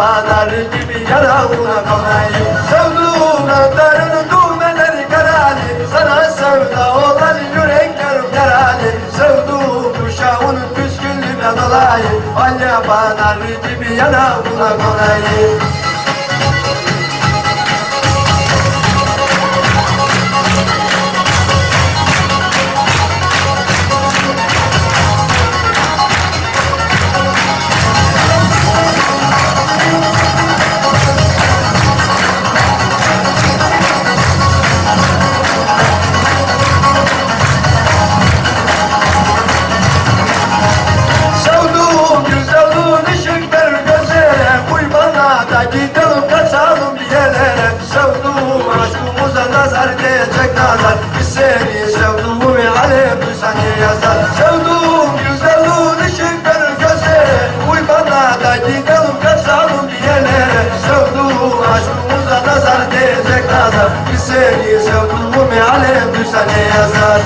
bağları gibi yarağına kalayım Sevduğum anlarının düğmeleri karali Sana sevda olan yüreklerim yarali Sevduğum uşağının püsküllüğüne dolayı. Balya bağları gibi yarağına kalayım diyecek nazar Biz seni sevduğumu alem seni yazar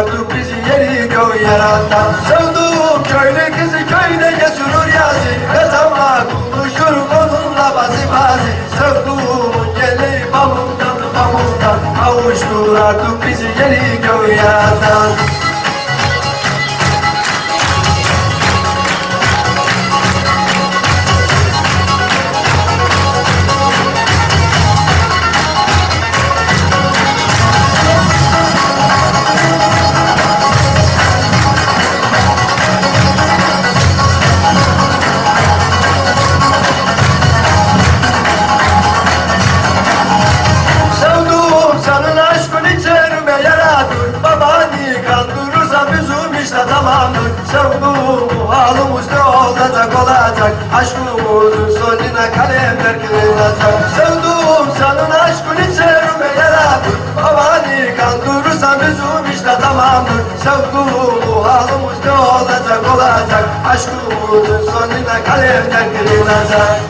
Artık bizi yeri göğü yaratan. Sevduğum köylü kızı köyde götürür yazı. Kaçanlar buluşur konunla bazı bazı. Sevduğumun geli pamuktadır pamuktan Kavuştur artık bizi yeri göğü yaratan bu halimiz ne olacak olacak. Aşkımızın sonuna kalemler kırılacak Sevduğum senin aşkın içerime yaradır Babanı kandırırsa bizim işte tamamdır. Halimiz ne olacak olacak. Aşkımızın sonuna kalemler kırılacak